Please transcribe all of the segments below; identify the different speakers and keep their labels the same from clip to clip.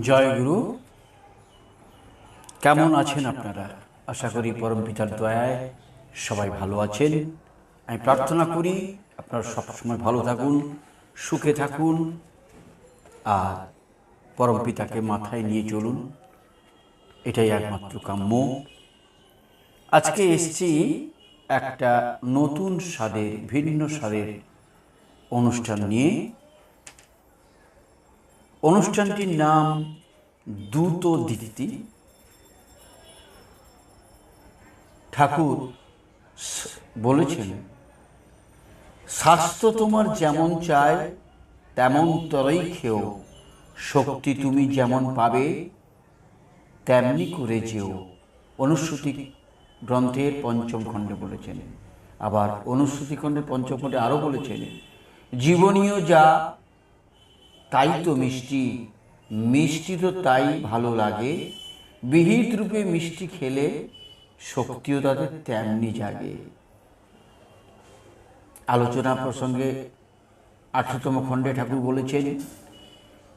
Speaker 1: জয় গুরু কেমন আছেন আপনারা? আশা করি পরম পিতার দয়ায় সবাই ভালো আছেন। আমি প্রার্থনা করি আপনারা সবসময় ভালো থাকুন সুখে থাকুন আর পরম পিতাকে মাথায় নিয়ে চলুন। এটাই একমাত্র কাম্য। আজকে এসছি একটা নতুন স্বাদের ভিন্ন স্বাদের অনুষ্ঠান নিয়ে। অনুষ্ঠানটির নাম দ্রুত দীপ্তি ঠাকুর বলেছেন, স্বাস্থ্য তোমার যেমন চায়, তেমন তরই খেও। শক্তি তুমি যেমন পাবে, তেমনি করে যেও। অনুশ্রুতি গ্রন্থের পঞ্চম খণ্ডে বলেছেন। আবার অনুশ্রুতি খণ্ডের পঞ্চম খণ্ডে আরও বলেছেন, জীবনীয় যা তাই তো মিষ্টি। মিষ্টি তো তাই ভালো লাগে। বিহিত রূপে মিষ্টি খেলে শক্তিও তাদের তেমনি জাগে। আলোচনা প্রসঙ্গে আঠারোতম খণ্ডে ঠাকুর বলেছেন,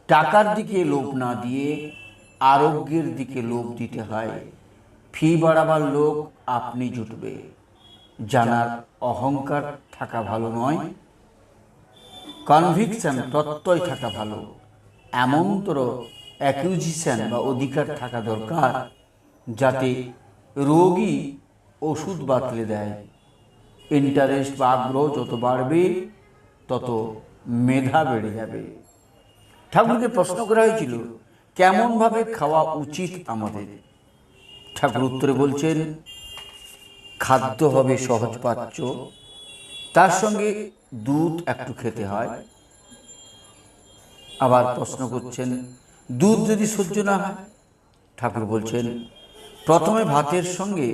Speaker 1: টাকার দিকে লোভ না দিয়ে আরোগ্যের দিকে লোভ দিতে হয়। ফি বাড়াবার লোক আপনি জুটবে। জানার অহংকার থাকা ভালো নয়। কনভিকশন প্রত্যয় থাকা ভালো। এমন এমনতর অ্যাকিউজিশন বা অধিকার থাকা দরকার যাতে রোগী ওষুধ বাতলে দেয়। ইন্টারেস্ট বা আগ্রহ যত বাড়বে, তত মেধা বেড়ে যাবে। ঠাকুরকে প্রশ্ন করা হয়েছিল, কেমনভাবে খাওয়া উচিত আমাদের? ঠাকুর উত্তরে বলছেন, খাদ্য হবে সহজপাচ্য তার সঙ্গে দুধ একটু খেতে হয়। আবার প্রশ্ন করছেন, দুধ যদি সহ্য না হয়? ঠাকুর বলছেন, প্রথমে ভাতের সঙ্গে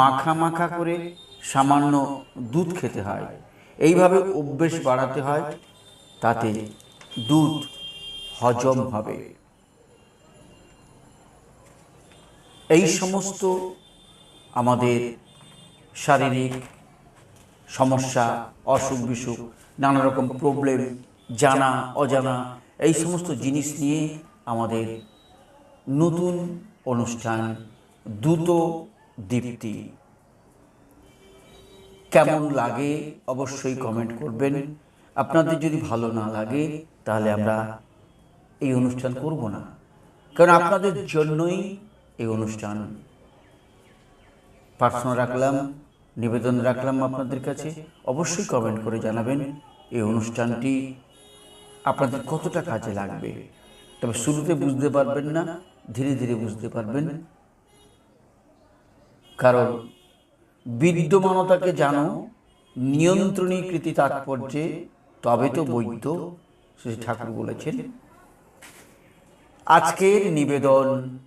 Speaker 1: মাখা মাখা করে সামান্য দুধ খেতে হয়। এইভাবে অভ্যেস বাড়াতে হয়, তাতে দুধ হজম হবে। এই সমস্ত আমাদের শারীরিক সমস্যা অসুখ, বিসুখ নানা রকম প্রবলেম জানা, অজানা, এই সমস্ত জিনিস নিয়ে আমাদের নতুন অনুষ্ঠান দ্রুত দীপ্তি। কেমন লাগে অবশ্যই কমেন্ট করবেন। আপনাদের যদি ভালো না লাগে, তাহলে আমরা এই অনুষ্ঠান করব না। কারণ আপনাদের জন্যই এই অনুষ্ঠান। প্রার্থনা রাখলাম। নিবেদন রাখলাম আপনাদের কাছে। অবশ্যই কমেন্ট করে জানাবেন। এই অনুষ্ঠানটি আপনাদের কতটা কাজে লাগবে? তবে শুরুতে বুঝতে পারবেন না, ধীরে ধীরে বুঝতে পারবেন। কারণ বিদ্যমানতাকে জানো, নিয়ন্ত্রণীকৃতি তাৎপর্যে, তবে তো বৈদ্য, শ্রী ঠাকুর বলেছেন। আজকের নিবেদন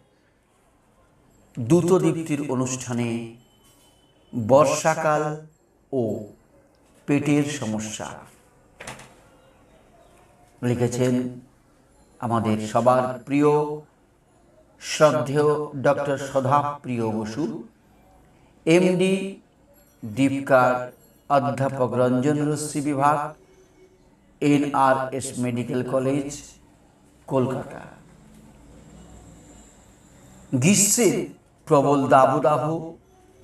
Speaker 1: দ্রুতদীপ্তির অনুষ্ঠানে বর্ষাকাল ও পেটের সমস্যা। লিখেছেন আমাদের সবার প্রিয় শ্রদ্ধেয় ডক্টর সধা প্রিয় বসু, এমডি দীপকার অধ্যাপক রঞ্জন রশ্মি বিভাগ, এনআরএস মেডিকেল কলেজ, কলকাতা। গ্রীষ্মের প্রবল দাবদাহ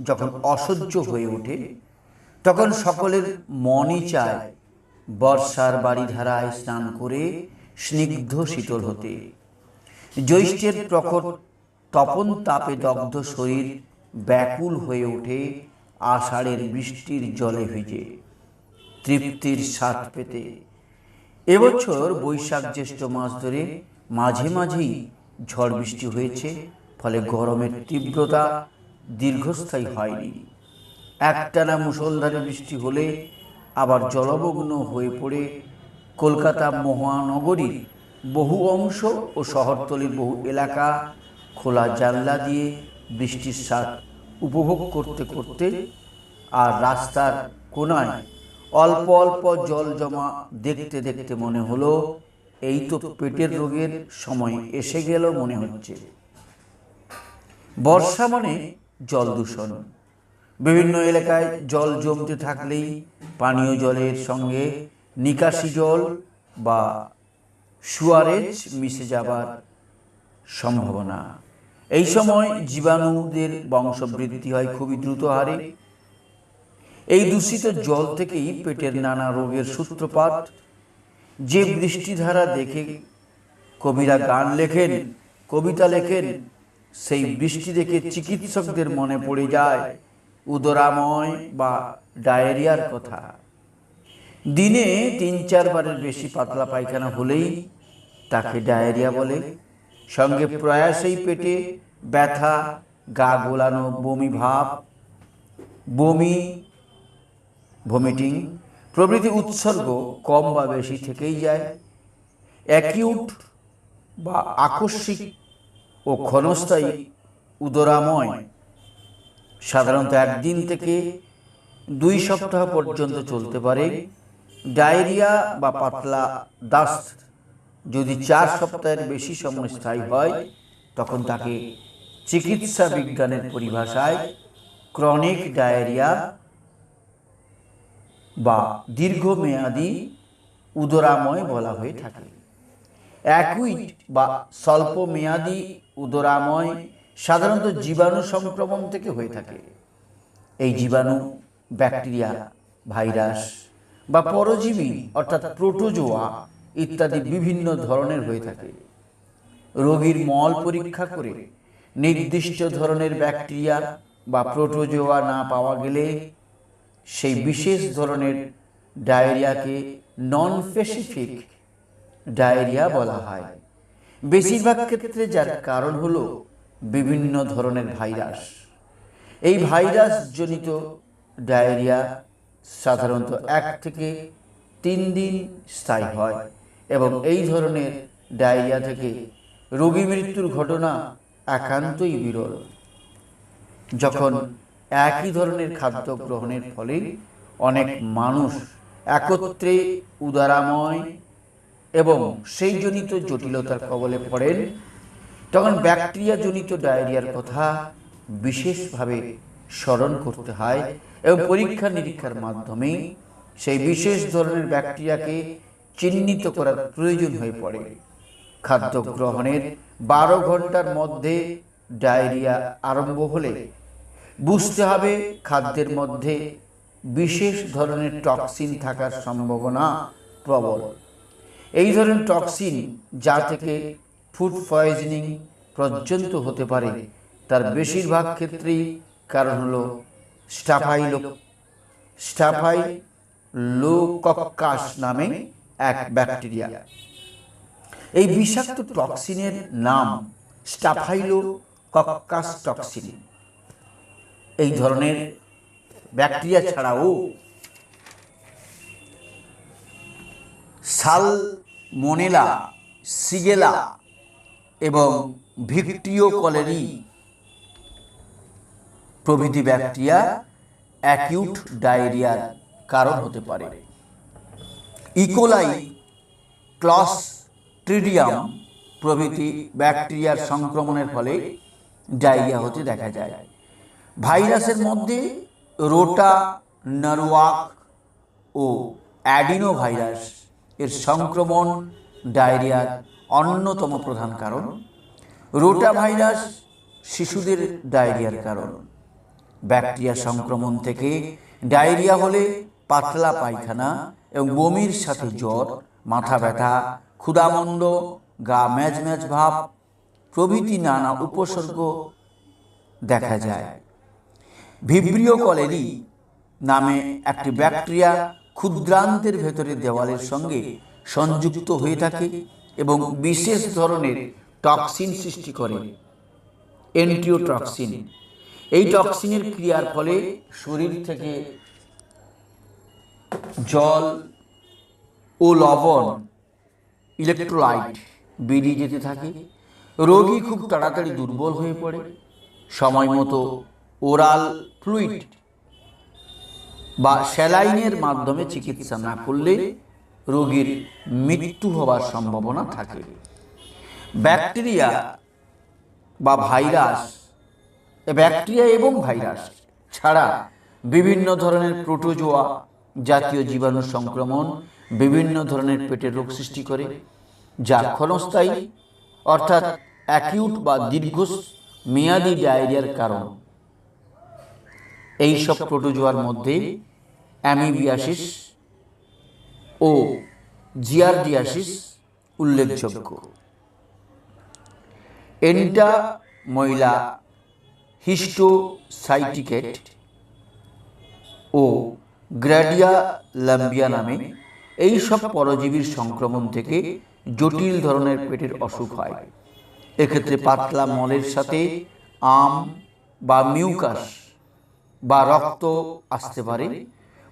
Speaker 1: যখন অসহ্য হয়ে ওঠে তখন সকলের মনই চায় বর্ষার বাড়িধারায় স্নান করে স্নিগ্ধ শীতল হতে। জ্যৈষ্ঠের প্রখর তপন তাপে দগ্ধ শরীর ব্যাকুল হয়ে ওঠে আষাঢ়ের বৃষ্টির জলে ভিজে। তৃপ্তির স্বাদ পেতে। এবছর বৈশাখ জ্যৈষ্ঠ মাস ধরে মাঝে মাঝেই ঝড় বৃষ্টি হয়েছে ফলে গরমের তীব্রতা দীর্ঘস্থায়ী হয়নি। একটানা মুষলধারে বৃষ্টি হলে আবার জলমগ্ন হয়ে পড়ে কলকাতা মহানগরীর বহু অংশ ও শহরতলির বহু এলাকা খোলা জানলা দিয়ে বৃষ্টির স্বাদ উপভোগ করতে করতে আর রাস্তার কোনায় অল্প অল্প জল জমা দেখতে দেখতে মনে হলো, এই তো পেটের রোগের সময় এসে গেল মনে হচ্ছে। বর্ষা মানে জল দূষণ। বিভিন্ন এলাকায় জল জমতে থাকলেই পানীয় জলের সঙ্গে নিকাশি জল বা সুয়ারেজ মিশে যাবার সম্ভাবনা। এই সময় জীবাণুদের বংশবৃদ্ধি হয় খুবই দ্রুত হারে। এই দূষিত জল থেকেই পেটের নানা রোগের সূত্রপাত। যে বৃষ্টিধারা দেখে কবিরা গান লেখেন, কবিতা লেখেন সেই বৃষ্টি দেখে চিকিৎসকদের মনে পড়ে যায় উদরাময় বা ডায়রিয়ার কথা। দিনে তিন চারবারের বেশি পাতলা পায়খানা হলেই তাকে ডায়রিয়া বলে। সঙ্গে প্রয়াসেই পেটে ব্যথা গা গোলানো বমি ভাব বমি ভমিটিং প্রভৃতি উৎসর্গ কম বা বেশি থেকেই যায়। অ্যাকিউট বা আকস্মিক ও ক্ষণস্থায়ী উদরাময়। সাধারণত একদিন থেকে দুই সপ্তাহ পর্যন্ত চলতে পারে ডায়রিয়া বা পাতলা দাস্ত যদি চার সপ্তাহের বেশি সময় স্থায়ী হয়, তখন তাকে চিকিৎসা বিজ্ঞানের পরিভাষায় ক্রনিক ডায়রিয়া বা দীর্ঘমেয়াদী উদরাময় বলা হয়ে থাকে। অ্যাকুইট বা স্বল্পমেয়াদী উদরাময় সাধারণত জীবাণু সংক্রমণ থেকে হয়ে থাকে। এই জীবাণু, ব্যাকটেরিয়া, ভাইরাস বা পরজীবী অর্থাৎ প্রোটোজোয়া ইত্যাদি বিভিন্ন ধরনের হয়ে থাকে। রোগীর মল পরীক্ষা করে নির্দিষ্ট ধরনের ব্যাকটেরিয়া বা প্রোটোজোয়া না পাওয়া গেলে সেই বিশেষ ধরনের ডায়রিয়াকে নন স্পেসিফিক ডায়রিয়া বলা হয়। বেশিরভাগ ক্ষেত্রে যার কারণ হলো বিভিন্ন ধরনের ভাইরাস। এই ভাইরাস জনিত ডায়রিয়া সাধারণত এক থেকে তিন দিন স্থায়ী হয় এবং এই ধরনের ডায়রিয়া থেকে রোগী মৃত্যুর ঘটনা একান্তই বিরল। যখন একই ধরনের খাদ্য গ্রহণের ফলে অনেক মানুষ একত্রে উদারাময় এবং সেই জনিত জটিলতার কবলে পড়েন তখন ব্যাকটেরিয়া জনিত ডায়রিয়ার কথা বিশেষভাবে স্মরণ করতে হয় এবং পরীক্ষা নিরীক্ষার মাধ্যমে সেই বিশেষ ধরনের ব্যাকটেরিয়াকে চিহ্নিত করার প্রয়োজন হয়ে পড়ে। খাদ্য গ্রহণের বারো ঘণ্টার মধ্যে ডায়রিয়া আরম্ভ হলে বুঝতে হবে খাদ্যের মধ্যে বিশেষ ধরনের টক্সিন থাকার সম্ভাবনা প্রবল। এই ধরনের টক্সিন যা থেকে ফুড পয়জনিং পর্যন্ত হতে পারে, তার বেশিরভাগ ক্ষেত্রেই কারণ হলো স্টাফাইলো। স্টাফাই লোকক্কাস নামে এক ব্যাকটেরিয়া। এই বিষাক্ত টক্সিনের নাম স্টাফাইলো কক্কাস টক্সিন এই ধরনের ব্যাকটেরিয়া ছাড়াও সালমোনেলা সিগেলা এবং ভিক্টিও কলেরি প্রভৃতি ব্যাকটেরিয়া অ্যাকিউট ডায়রিয়ার কারণ হতে পারে। ইকোলাই ক্লস্ট্রিডিয়াম প্রভৃতি ব্যাকটেরিয়ার সংক্রমণের ফলে ডায়রিয়া হতে দেখা যায়। ভাইরাসের মধ্যে রোটা, নারওয়াক ও অ্যাডিনো ভাইরাস এর সংক্রমণ ডায়রিয়ার অন্যতম প্রধান কারণ। রোটা ভাইরাস শিশুদের ডায়রিয়ার কারণ। ব্যাকটেরিয়া সংক্রমণ থেকে ডায়রিয়া হলে পাতলা পায়খানা এবং বমির সাথে জ্বর, মাথা ব্যথা ক্ষুধামন্দ গা ম্যাজ ম্যাজ ভাব প্রভৃতি নানা উপসর্গ দেখা যায়। ভিব্রিও কলেরি নামে একটি ব্যাকটেরিয়া ক্ষুদ্রান্তের ভেতরে দেওয়ালের সঙ্গে সংযুক্ত হয়ে থাকে এবং বিশেষ ধরনের টক্সিন সৃষ্টি করে। এন্টিওটক্সিন এই টক্সিনের ক্রিয়ার ফলে শরীর থেকে জল ও লবণ, ইলেকট্রোলাইট বেরিয়ে যেতে থাকে। রোগী খুব তাড়াতাড়ি দুর্বল হয়ে পড়ে। সময় মতো ওরাল ফ্লুইড বা স্যালাইনের মাধ্যমে চিকিৎসা না করলে রোগীর মৃত্যু হওয়ার সম্ভাবনা থাকে। ব্যাকটেরিয়া বা ভাইরাস, ব্যাকটেরিয়া এবং ভাইরাস ছাড়া বিভিন্ন ধরনের প্রোটোজোয়া জাতীয় জীবাণু সংক্রমণ বিভিন্ন ধরনের পেটের রোগ সৃষ্টি করে, যা ক্ষণস্থায়ী অর্থাৎ অ্যাকিউট বা দীর্ঘ মেয়াদি ডায়রিয়ার কারণ। এইসব প্রোটোজোয়ার মধ্যে অ্যামিবিয়াসিস ও জিয়ারডিয়াসিস উল্লেখযোগ্য। এন্টা ময়লা হিস্টোসাইটিকেট ও গ্র্যাডিয়া ল্যাম্বিয়া নামে এই সব পরজীবীর সংক্রমণ থেকে জটিল ধরনের পেটের অসুখ হয়। এক্ষেত্রে পাতলা মলের সাথে আম বা মিউকাস বা রক্ত আসতে পারে।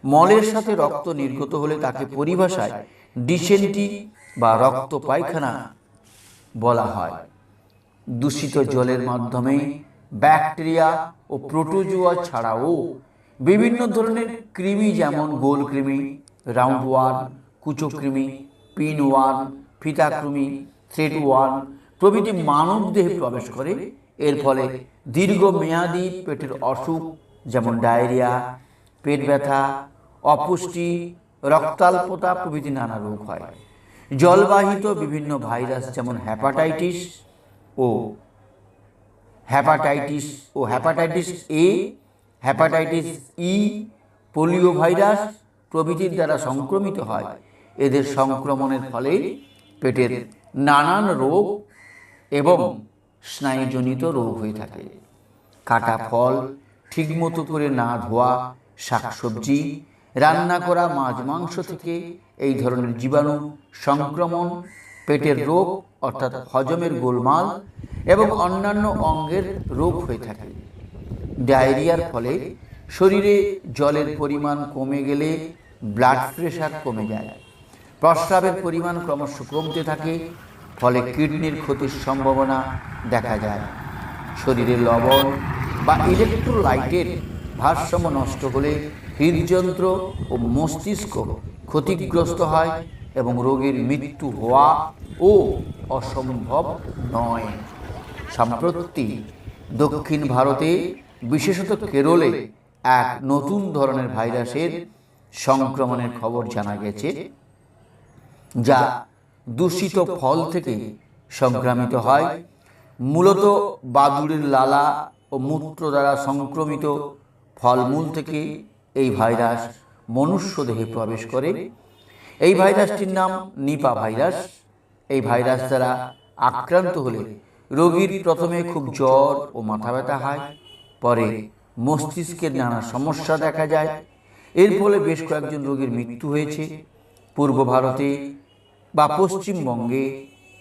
Speaker 1: মলের সাথে রক্ত নির্গত হলে তাকে পরিভাষায় ডিসেন্টি বা রক্ত পায়খানা বলা হয়। দূষিত জলের মাধ্যমে ব্যাকটেরিয়া ও প্রোটোজোয়া ছাড়াও বিভিন্ন ধরনের কৃমি যেমন গোল কৃমি, রাউন্ড ওয়ান, কুচো কৃমি, পিন ওয়ান ফিতা কৃমি থ্রেড ওয়ান প্রভৃতি মানব দেহে প্রবেশ করে। এর ফলে দীর্ঘমেয়াদী পেটের অসুখ যেমন ডায়রিয়া পেট ব্যথা, অপুষ্টি, রক্তাল্পতা প্রভৃতি নানা রোগ হয়। জলবাহিত বিভিন্ন ভাইরাস যেমন হ্যাপাটাইটিস ও hepatitis O hepatitis A hepatitis E polio virus প্রভৃতির দ্বারা সংক্রমিত হয়। এদের সংক্রমণের ফলে পেটের নানান রোগ এবং স্নায়ুজনিত রোগ হয়ে থাকে। কাটা ফল ঠিকমতো করে না ধোয়া শাকসবজি, রান্না করা মাছ মাংস থেকে এই ধরনের জীবাণু সংক্রমণ, পেটের রোগ, অর্থাৎ হজমের গোলমাল এবং অন্যান্য অঙ্গের রোগ হয়ে থাকে। ডায়রিয়ার ফলে শরীরে জলের পরিমাণ কমে গেলে ব্লাড প্রেশার কমে যায়। প্রস্রাবের পরিমাণ ক্রমশ কমতে থাকে, ফলে কিডনির ক্ষতির সম্ভাবনা দেখা যায়। শরীরে লবণ বা ইলেকট্রোলাইটের ভারসাম্য নষ্ট হলে হৃদযন্ত্র ও মস্তিষ্ক ক্ষতিগ্রস্ত হয় এবং রোগীর মৃত্যু হওয়া ও অসম্ভব নয়। সম্প্রতি দক্ষিণ ভারতে, বিশেষত কেরলে, এক নতুন ধরনের ভাইরাসের সংক্রমণের খবর জানা গেছে, যা দূষিত ফল থেকে সংক্রামিত হয়। মূলত বাদুড়ের লালা ও মূত্র দ্বারা সংক্রমিত ফলমূল থেকে এই ভাইরাস মনুষ্য দেহে প্রবেশ করে। এই ভাইরাসটির নাম নিপা ভাইরাস। এই ভাইরাস দ্বারা আক্রান্ত হলে রোগীর প্রথমে খুব জ্বর ও মাথা ব্যথা হয়, পরে মস্তিষ্কের নানা সমস্যা দেখা যায়। এর ফলে বেশ কয়েকজন রোগীর মৃত্যু হয়েছে। পূর্ব ভারতে বা পশ্চিমবঙ্গে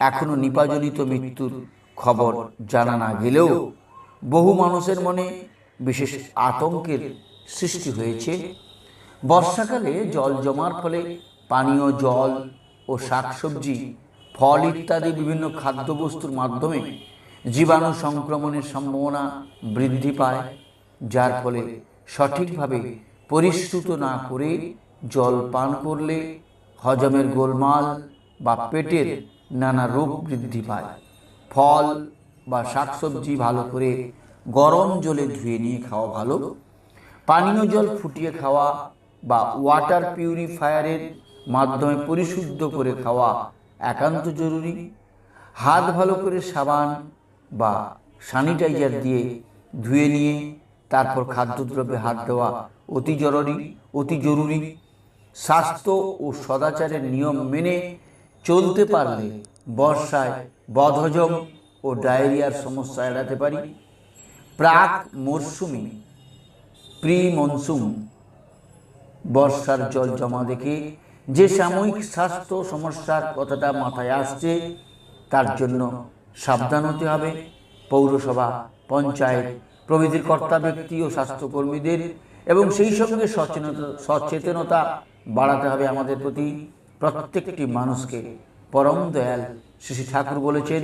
Speaker 1: এখনও নিপাজনিত মৃত্যুর খবর জানা না গেলেও বহু মানুষের মনে বিশেষ আতঙ্কের সৃষ্টি হয়েছে। বর্ষাকালে জল জমার ফলে পানীয় জল ও শাকসবজি, ফল ইত্যাদি বিভিন্ন খাদ্যবস্তুর মাধ্যমে জীবাণু সংক্রমণের সম্ভাবনা বৃদ্ধি পায়, যার ফলে সঠিকভাবে পরিশ্রুত না করে জল পান করলে হজমের গোলমাল বা পেটের নানা রোগ বৃদ্ধি পায়। ফল বা শাকসবজি ভালো করে গরম জলে ধুয়ে নিয়ে খাওয়া ভালো। পানীয় জল ফুটিয়ে খাওয়া বা ওয়াটার পিউরিফায়ারের মাধ্যমে পরিশুদ্ধ করে খাওয়া একান্ত জরুরি। হাত ভালো করে সাবান বা স্যানিটাইজার দিয়ে ধুয়ে নিয়ে তারপর খাদ্যদ্রব্যে হাত দেওয়া অতি জরুরি অতি জরুরি। স্বাস্থ্য ও সদাচারের নিয়ম মেনে চলতে পারলে বর্ষায় বদহজম ও ডায়রিয়ার সমস্যা এড়াতে পারি। প্রাক মরশুমি প্রি মনসুম বর্ষার জল জমা দেখে যে সাময়িক স্বাস্থ্য সমস্যার কথাটা মাথায় আসছে, তার জন্য সাবধান হতে হবে। পৌরসভা, পঞ্চায়েত, প্রভৃতির কর্তা ব্যক্তি ও স্বাস্থ্যকর্মীদের এবং সেই সঙ্গে সচেতনতা সচেতনতা বাড়াতে হবে আমাদের প্রতি। প্রত্যেকটি মানুষকে পরম দয়াল শ্রী ঠাকুর বলেছেন,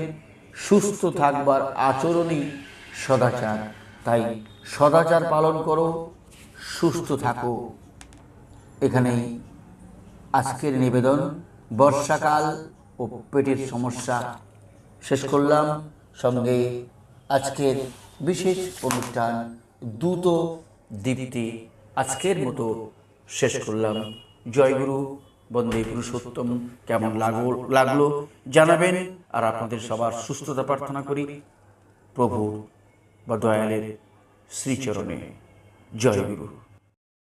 Speaker 1: সুস্থ থাকবার আচরণই সদাচার। তাই সদাচার পালন করো, সুস্থ থাকো। এখানেই আজকের নিবেদন। বর্ষাকাল ও পেটের সমস্যা শেষ করলাম। সঙ্গে আজকের বিশেষ অনুষ্ঠান দ্রুত দীপ্তি আজকের মতো শেষ করলাম। জয়গুরু বন্দে পুরুষোত্তম। কেমন লাগল লাগল জানাবেন। আর আপনাদের সবার সুস্থতা প্রার্থনা করি। প্রভু व दया श्री जय गुरु।